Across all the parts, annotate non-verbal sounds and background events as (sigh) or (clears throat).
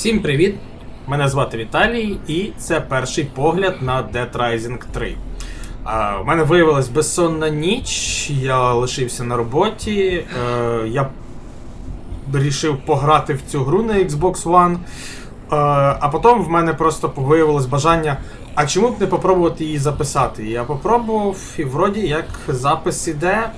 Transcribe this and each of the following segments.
Всім привіт! Мене звати Віталій, і це перший погляд на Dead Rising 3. А, у мене виявилась безсонна ніч, я лишився на роботі. Е, я вирішив пограти в цю гру на Xbox One. Е, а потім в мене просто виявилось бажання. А чому б не попробувати її записати? Я попробував, і вроді як запис іде.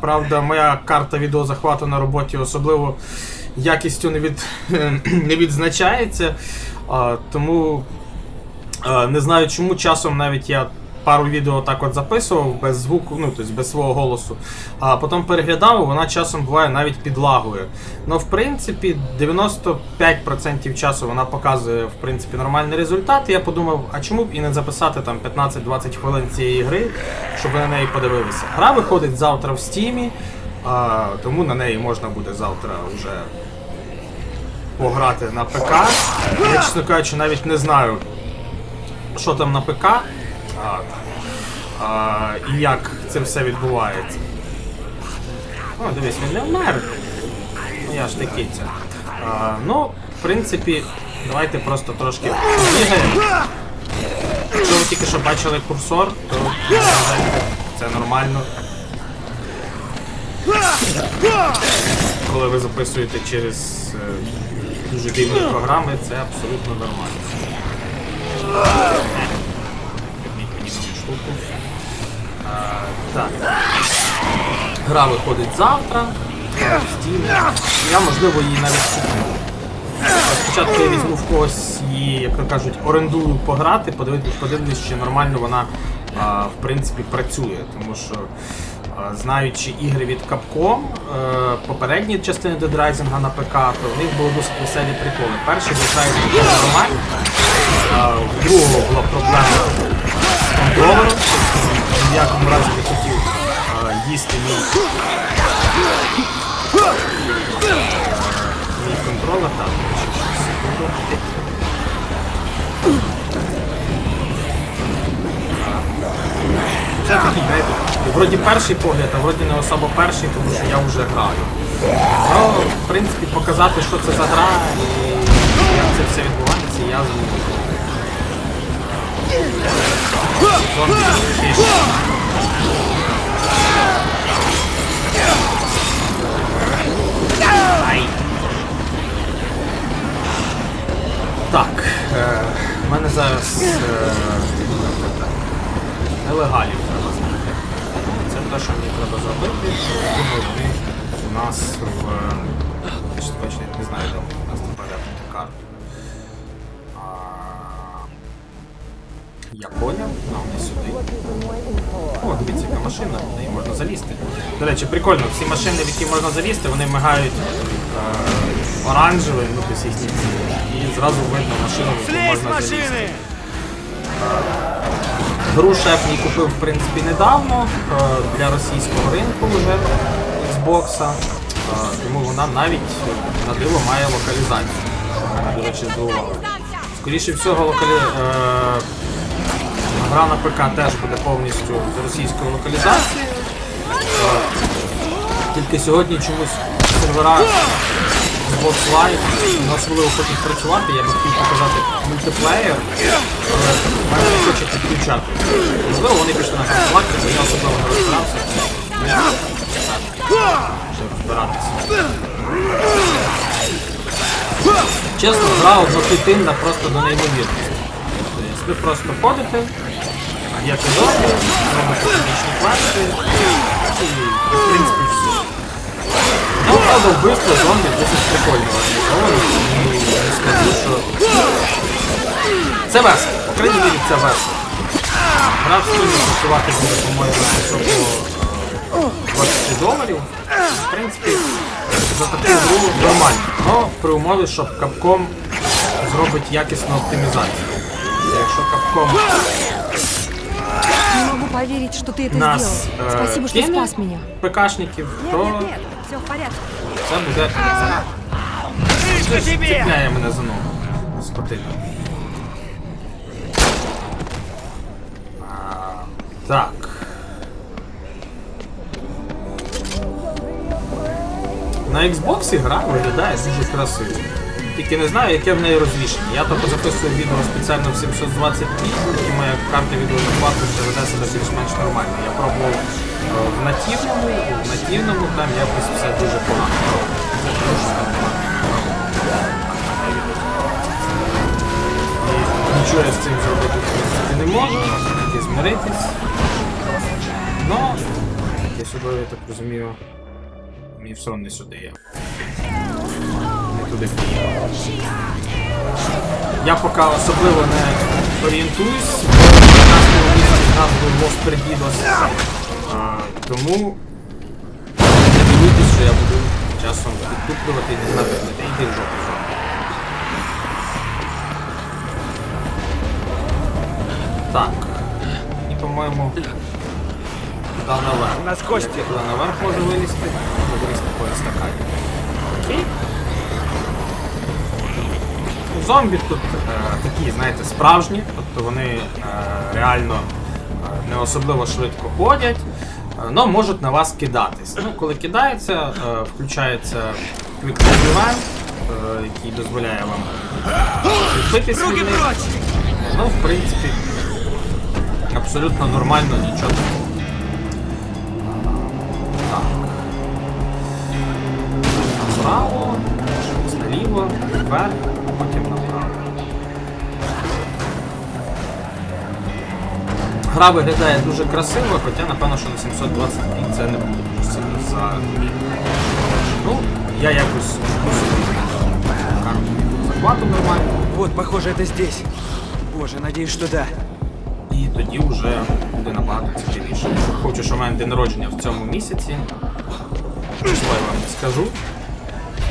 Правда, моя карта відеозахвату на роботі особливо якістю не, від, (clears throat) не відзначається. А, тому а, не знаю чому часом навіть я пару відео так от записував без звуку, ну тобто без свого голосу. А потім переглядав, вона часом буває навіть підлагує. Ну, в принципі, 95% часу вона показує в принципі нормальний результат. Я подумав, а чому б і не записати там 15-20 хвилин цієї гри, щоб ви на неї подивилися. Гра виходить завтра в стімі, а, тому на неї можна буде завтра вже пограти на ПК. Я, чесно кажучи, навіть не знаю, що там на ПК а, а, і як це все відбувається. О, дивись, він не вмер. Ну я ж такий це. Ну, в принципі, давайте просто трошки. Якщо ви тільки що бачили курсор, то це нормально. Коли ви записуєте через е, дуже дивні програми, це абсолютно нормально. Так. Гра виходить завтра. Я можливо її навіть куплю. Спочатку я візьму в когось її, як то кажуть, орендую пограти, подивитись, подивлюсь, чи нормально вона в принципі працює. Тому що, знаючи ігри від Capcom, е, попередні частини Rising на ПК, то в них були досить веселі приколи. Перший Rising був нормальний, в другого була проблема Ні в якому разі не хотів а, їсти мій Мій контролер, секунду. Це такий, знаєте, вроді перший погляд, а вроді не особо перший, тому що я вже граю. Ну, в принципі, показати, що це за гра і як це все відбувається, я зможу. Так, е, в мене зараз е, нелегалів треба знайти. Це те, що мені треба зробити. У нас в. Точно не знаю, де Дивіться, машина, в неї можна залізти. До речі, прикольно, всі машини, в які можна залізти, вони мигають е, оранжевим, ну тобто їхні і зразу видно машину, в яку можна залізти. Гру шеф мій купив в принципі недавно е, для російського ринку вже Xbox, е, тому вона навіть на диво має локалізацію. до речі, здивувало. Скоріше всього, локалі... гра на ПК теж буде повністю з російською локалізацією. Тільки сьогодні чомусь сервера Xbox Live не особливо хочуть працювати, я би хотів показати мультиплеєр, але мене не хоче підключати. Можливо, вони пішли на фактувати, бо я особливо не розбирався. Ще розбиратися. Чесно, гра одноклітинна просто до неймовірності. Ви просто ходите, є зомбі, робите технічні квести і, в принципі, все. Ну, правда, вбивство зомбі досить прикольно організовано, тому не скажу, що... Це весело, по крайній мірі це весело. Гра в стімі коштувати буде, по-моєму, високо 20 доларів. В принципі, за таку гру нормально. Но при умові, що Capcom зробить якісну оптимізацію. Якщо капком Не могу поверить, что ты это нас сделал. е, Спасибо, что кине спас меня. ПКшників, то Нет, нет, все в порядке. Сам буде. Ти ж Ціпляє мене за ногу. Скотина. А, Так. На Xbox гра виглядає дуже красиво. Тільки не знаю, яке в неї розрішення. Я тільки записую відео спеціально в 720p, і моя карта відеозахвату ще веде себе більш-менш нормально. Я пробував е, в нативному, в нативному там якось все дуже погано. Це дуже погано. І нічого я з цим зробити в принципі не можу, тільки змиритись. Ну, я сюди, я так розумію, мені все одно не сюди є. Туди. Я поки особливо не орієнтуюсь, бо в 15 місяці нас був Los Perdidos. Тому не дивуйтесь, що я буду часом підтуплювати і не знати, де ти йди в жопу. Так. І, по-моєму, туди наверх. У нас кості. Туди наверх можу вилізти, вилізти по естакаді. Окей. Зомбі тут е, такі, знаєте, справжні, тобто вони е, реально е, не особливо швидко ходять, але можуть на вас кидатись. Ну, коли кидаються, включається Quick е, який дозволяє вам відбитись від них. Ну, в принципі, абсолютно нормально, нічого такого. Так. Направо, наліво, вверх, потім направо. Гра виглядає дуже красиво, хоча напевно, що на 720 p це не буде дуже сильно за. Ну, я якось захвату нормально. Вот, похоже, это здесь. Боже, надеюсь, что да. І тоді вже буде набагато цікавіше. Хочу, що в мене день народження в цьому місяці. Число я вам не скажу.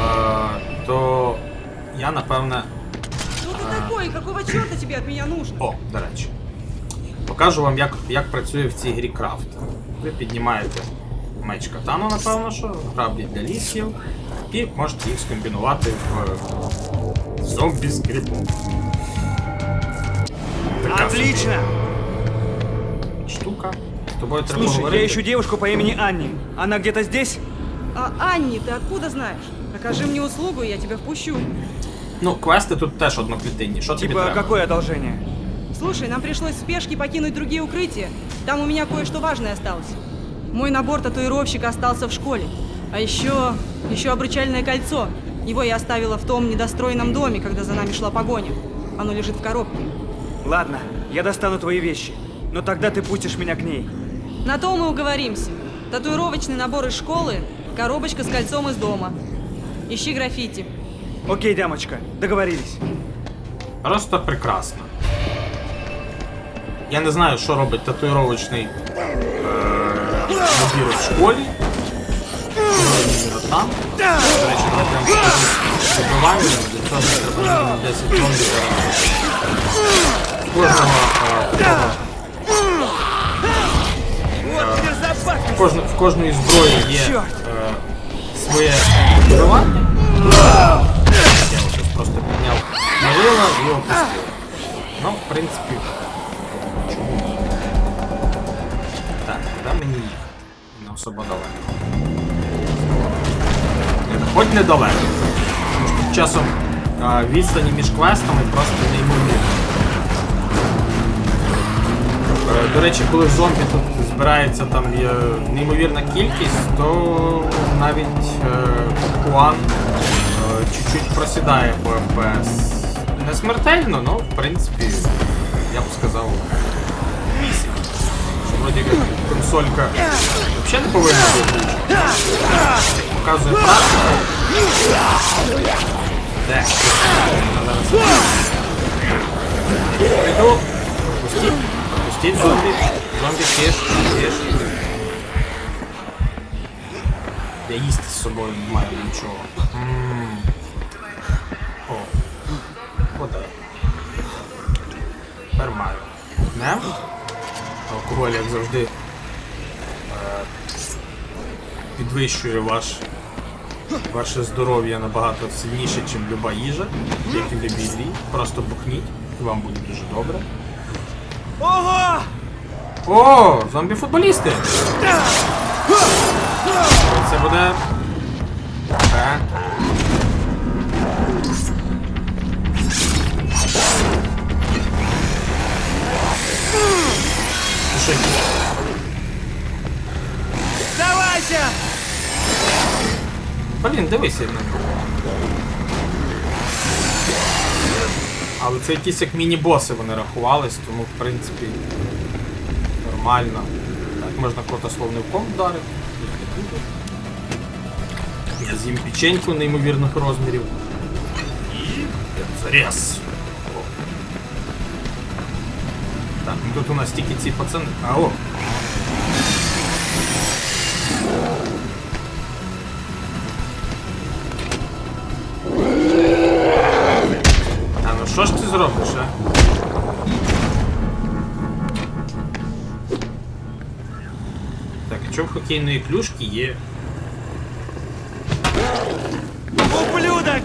Е, то я напевне. Что ты такой? Какого черта тебе от меня нужно? О, до речі. Покажу вам, як, як працює в цій грі крафт. Ви піднімаєте меч катану, напевно, що, граблі для лісів, і можете їх скомбінувати в зомбі з грибом. Отлично! штука. З тобою треба Слушай, говорити. я ищу девушку по имени Анни. Она где-то здесь? А Анни ты откуда знаешь? Окажи мне услугу, и я тебя впущу. Ну, квести тут теж одноклітинні. Що тобі Типа, треба? какое одолжение? Слушай, нам пришлось в спешке покинуть другие укрытия. Там у меня кое-что важное осталось. Мой набор татуировщика остался в школе. А еще... еще обручальное кольцо. Его я оставила в том недостроенном доме, когда за нами шла погоня. Оно лежит в коробке. Ладно, я достану твои вещи. Но тогда ты пустишь меня к ней. На то мы уговоримся. Татуировочный набор из школы, коробочка с кольцом из дома. Ищи граффити. Окей, дамочка, договорились. Просто прекрасно. Я не знаю, що робить татуїровочний е- набір в школі. Іменно там. До речі, давайте я вам покажу вибивання. Для цього мені треба мінімум 10 зомбі зараз. Кожного, е, такого Вот теперь забавка. В, кожну, в кожної зброї є Чорт. е, своє вбивання. Я ось просто підняв навила і опустив. Ну, в принципі, чому ні? Так, куди мені їхати? Не особо далеко. Не- Хоч недалеко. Тому що тут часом е, відстані між квестами просто неймовірні. Е, До речі, коли зомбі тут збирається там є неймовірна кількість, то навіть е, Куан е, чуть-чуть просідає по МПС. Не смертельно, але в принципі, я б сказав. Що вроді як консолька взагалі не повинна бути. Показує практику. Де? Прийду. Пустіть. Пустіть зомбі. Зомбі киш, киш. Я їсти з собою не маю нічого. О. Вода. Тепер маю. Не? Алкоголь, як завжди, е, підвищує ваш, ваше здоров'я набагато сильніше, ніж люба їжа, як і в. Просто бухніть, і вам буде дуже добре. Ого! О, зомбі-футболісти! Це буде. Е. Ти Давайся! Блін, дивись я Але це якісь як міні-боси вони рахувались, тому в принципі нормально. Так, можна котословнивком вдарити. Я з'їм печеньку неймовірних розмірів. І зарез. Так, ну тут у нас тільки ці пацани. А що ж ти зробиш, а? Так, а чому в хокейної клюшки є. Ублюдок!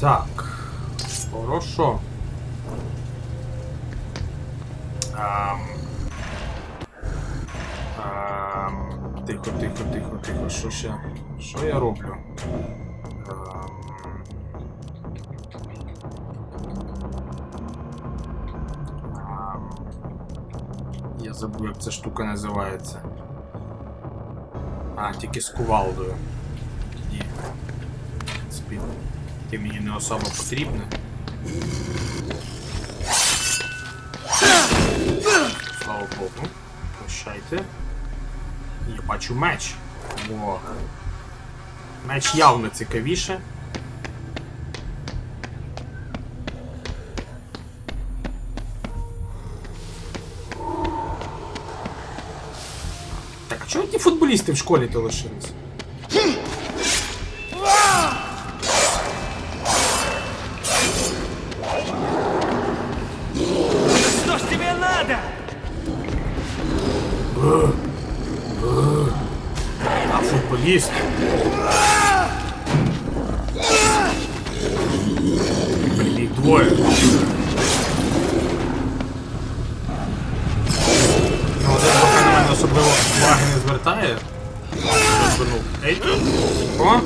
Так. Хорошо. Ам. Ам. Тихо, тихо, тихо, тихо. Що ще? Що я роблю? Ам. Я забув, як ця штука називається. А, тільки з кувалдою. Ні. В ти мені не особо потрібне. Слава Богу. Прощайте. Я бачу меч. О. Меч явно цікавіше. Так, а чого ті футболісти в школі то лишились? Футболіст? Блін, їх двоє. Ну, один поки на мене особливо уваги не звертає. Розвернув. Ей! О!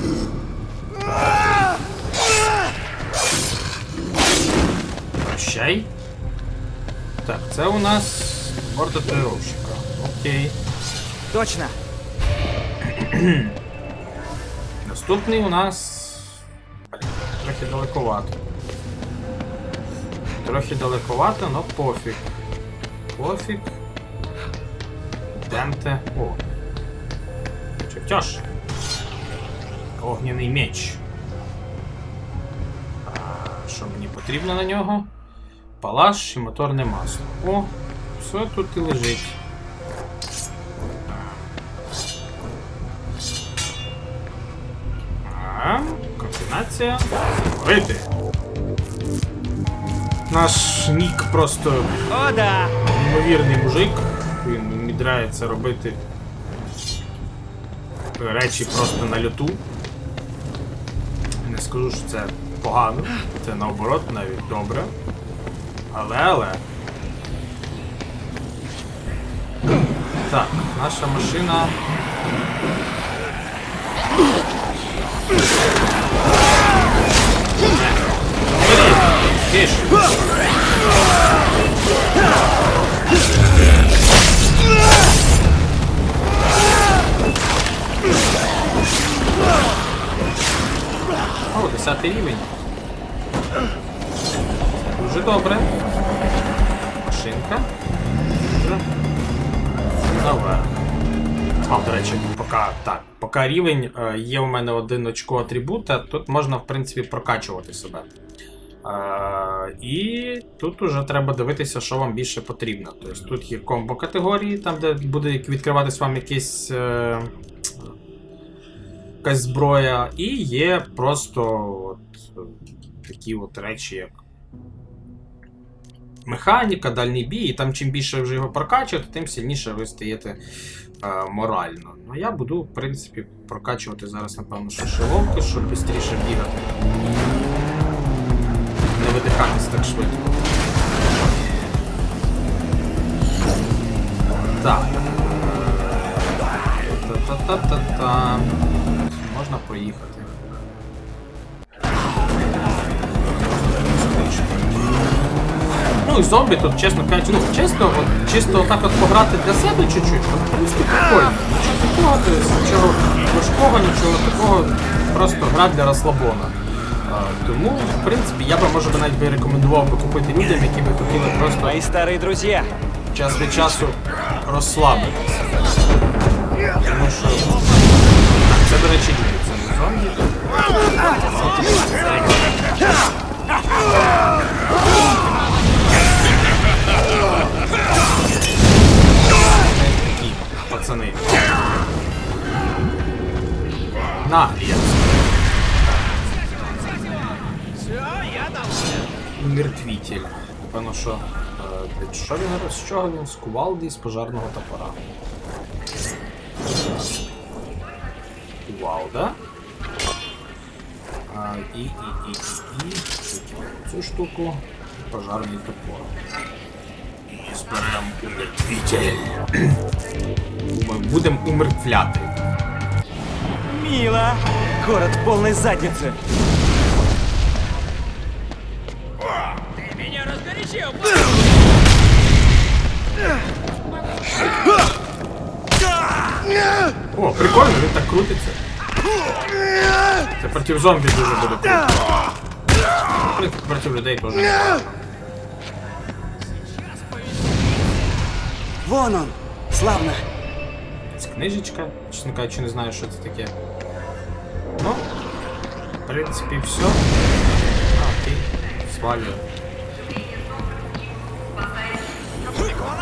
Прощай. Так, це у нас борт татуїровщика. Окей. Точно. (clears throat) Наступний у нас. Трохи далековато. Трохи далековато, но пофіг. Пофіг. Демте. О. Чертеж. Огняний меч. А, що мені потрібно на нього? Палаш і моторне масло. О, все тут і лежить. Комбінація. Говорити. Наш нік просто О, да. неймовірний мужик. Він мідрається робити речі просто на льоту. Не скажу, що це погано, це наоборот навіть добре. Але, але. Так, наша машина. Киш. О, 10 рівень. Дуже добре. Машинка. Наверх. А, до речі, поки так. Поки рівень е, є у мене один очко атрибута, тут можна, в принципі, прокачувати себе. І тут уже треба дивитися, що вам більше потрібно. Тобто тут є комбо категорії, там, де буде відкриватись вам якийсь. Е, якась зброя, і є просто от, такі от речі, як механіка, дальній бій, і там чим більше вже його прокачуєте, тим сильніше ви стаєте е, морально. Ну я буду, в принципі, прокачувати зараз, напевно, шиловки, щоб швидше бігати. Видихатись так швидко. Так. Та-та-та-та-та. Можна проїхати. Ну і зомбі тут, чесно кажучи, ну чесно, от, чисто отак от пограти для себе чуть-чуть, ну, в принципі, прикольно. Нічого такого, то есть, нічого важкого, нічого такого, просто гра для розслабона. Тому, в принципі, я би може би навіть би рекомендував би купити людям, які би хотіли просто Мои старые друзья. час від часу розслабитися. Тому що. Це, до речі, люди, це не зомбі. Такі пацани. Наглі. Мертвитель. Певно, що. е, від Що він? З чого він? З кувалди з пожарного топора. Кувалда. А, і, і, і, і, і. Цю штуку. Пожарний топор. І зберемо умертвитель. Ми будемо умертвляти. Мило. Город в полной О, прикольно, він так крутиться. Це проти зомбі дуже буде круто. Проти, проти людей теж. Вон он. Славно. Це книжечка. Чесно кажучи, не знаю, що це таке. Ну, в принципі, все. А, окей. Свалюю.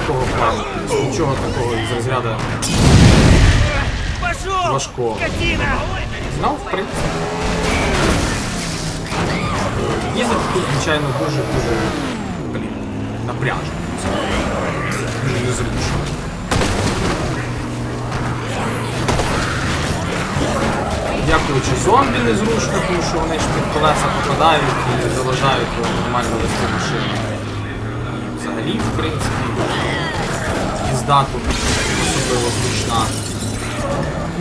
Такого плану. Нічого такого із розряду важкого. Скотина! Ну, в принципі. Їздити тут, звичайно, дуже-дуже блін, напряжно. Дуже незручно. Дякуючи зомбі незручно, тому що вони ж під колеса попадають і заважають нормально вести машину. Взагалі, в принципі, їзда тут особливо зручна.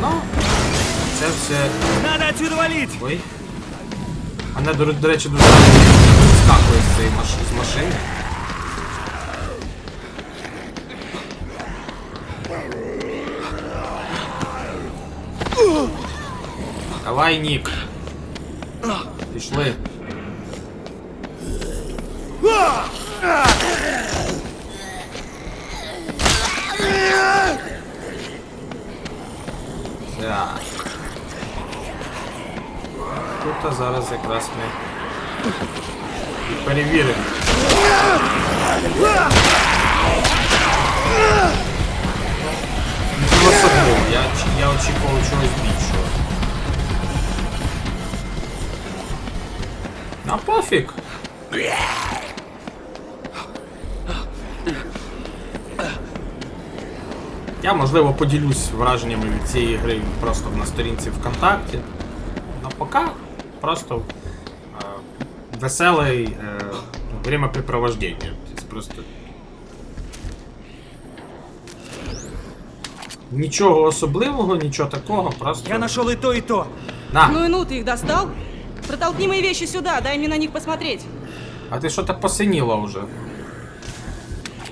Ну, це все Надо отсюда валить. Ой. Мене, до, до речі, дуже скакує з цієї маш... з машини. Давай, Нік. Пішли. Так. Тут зараз якраз ми перевіримо. Нічого особливого, я, я очікував чогось більшого. На пофіг. Я, можливо, поділюсь враженнями від цієї гри просто на сторінці ВКонтакті. Ну, поки просто е, веселий е, времяпрепровождення. Тобто просто. Нічого особливого, нічого такого, просто. Я нашел и то, и то. На! Ну и ну, ты их достал? Протолкни мои вещи сюда, дай мне на них посмотреть. А ти що так посиніла вже?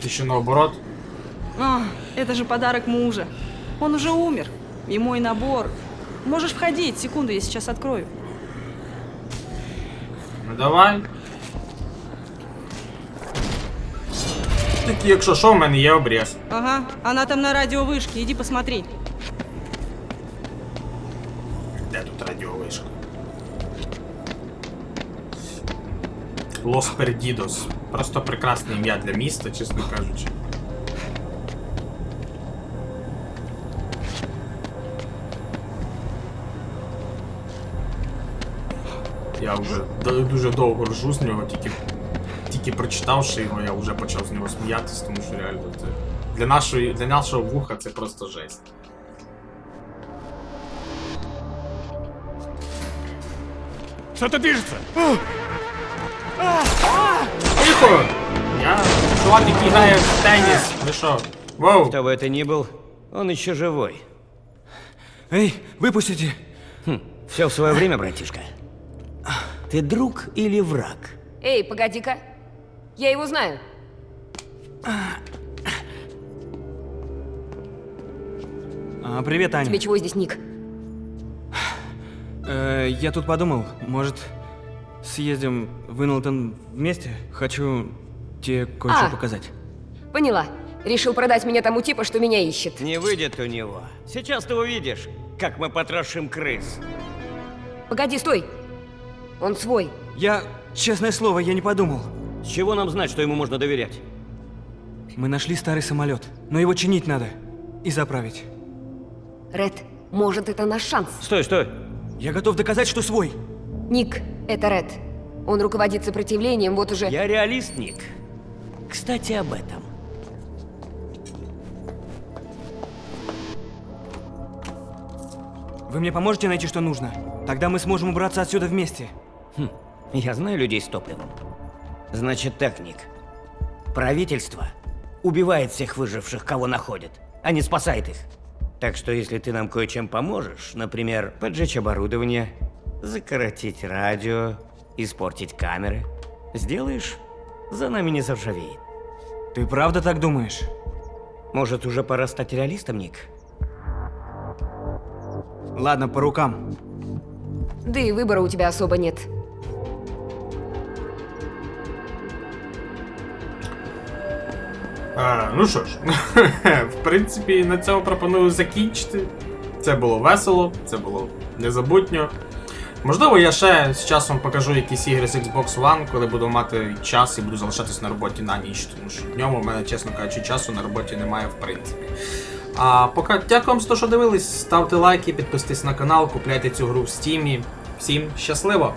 Ти ще наоборот. А, это же подарок мужа. Он уже умер. И мой набор. Можешь входить, секунду, я сейчас открою. Ну давай. такі, якщо що, в мене є обріз. Ага, она там на радиовышке, иди посмотри. Де тут радіовишка? Лос Пердідос. Просто прекрасне ім'я для міста, чесно кажучи. Я вже д- дуже довго ржу з нього, тільки, тільки прочитавши його, я вже почав з нього сміятись, тому що реально це для, нашої, для нашого вуха це просто жесть. Что-то движется! Тихо! Я чувак, який грає в теніс. Ви що? Воу! Кто бы это ни был, он еще живой. Эй, выпустите! Все в свое время, братишка. Ты друг или враг? Эй, погоди-ка. Я его знаю. А, привет, Аня. Тебе чего здесь, Ник? Э, я тут подумал, может, съездим в Инлтон вместе? Хочу тебе кое-что А. показать. Поняла. Решил продать меня тому типа, что меня ищет. Не выйдет у него. Сейчас ты увидишь, как мы потрошим крыс. Погоди, стой. Он свой. Я, честное слово, я не подумал. С чего нам знать, что ему можно доверять? Мы нашли старый самолет, но его чинить надо. И заправить. Ред, может, это наш шанс. Стой, стой. Я готов доказать, что свой. Ник, это Ред. Он руководит сопротивлением вот уже... Я реалист, Ник. Кстати, об этом. Вы мне поможете найти, что нужно? Тогда мы сможем убраться отсюда вместе. Я знаю людей с топливом. Значит так, Ник. Правительство убивает всех выживших, кого находит, а не спасает их. Так что если ты нам кое-чем поможешь, например, поджечь оборудование, закоротить радио, испортить камеры, сделаешь, за нами не заржавеет. Ты правда так думаешь? Может, уже пора стать реалистом, Ник? Ладно, по рукам. Да и выбора у тебя особо нет. А, ну що ж, (laughs) в принципі, на цьому пропоную закінчити. Це було весело, це було незабутньо. Можливо, я ще з часом покажу якісь ігри з Xbox One, коли буду мати час і буду залишатись на роботі на ніч, тому що днем у мене, чесно кажучи, часу на роботі немає в принципі. А поки дякую вам за те, що дивились, ставте лайки, підписуйтесь на канал, купляйте цю гру в Steam. Всім щасливо!